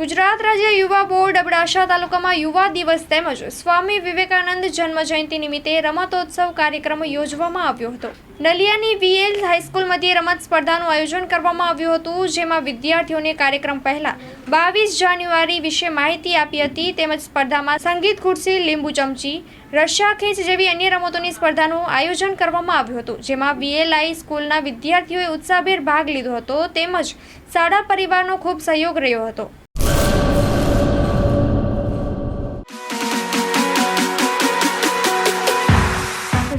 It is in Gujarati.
ગુજરાત રાજ્ય યુવા બોર્ડ અબડાસા તાલુકામાં યુવા દિવસ તેમજ સ્વામી વિવેકાનંદ જન્મ જયંતિ નિમિત્તે રમતોત્સવ કાર્યક્રમ યોજવામાં આવ્યો હતો. નલિયાની વીએલ હાઈસ્કૂલ મધ્યે રમત સ્પર્ધાનું આયોજન કરવામાં આવ્યું હતું, જેમાં વિદ્યાર્થીઓને કાર્યક્રમ પહેલા બાવીસ જાન્યુઆરી વિશે માહિતી આપી હતી, તેમજ સ્પર્ધામાં સંગીત ખુરશી, લીંબુ ચમચી રશિયા ખેંચ જેવી અન્ય રમતોની સ્પર્ધાનું આયોજન કરવામાં આવ્યું હતું, જેમાં વીએલઆઈ સ્કૂલના વિદ્યાર્થીઓએ ઉત્સાહભેર ભાગ લીધો હતો, તેમજ શાળા પરિવારનો ખૂબ સહયોગ રહ્યો હતો.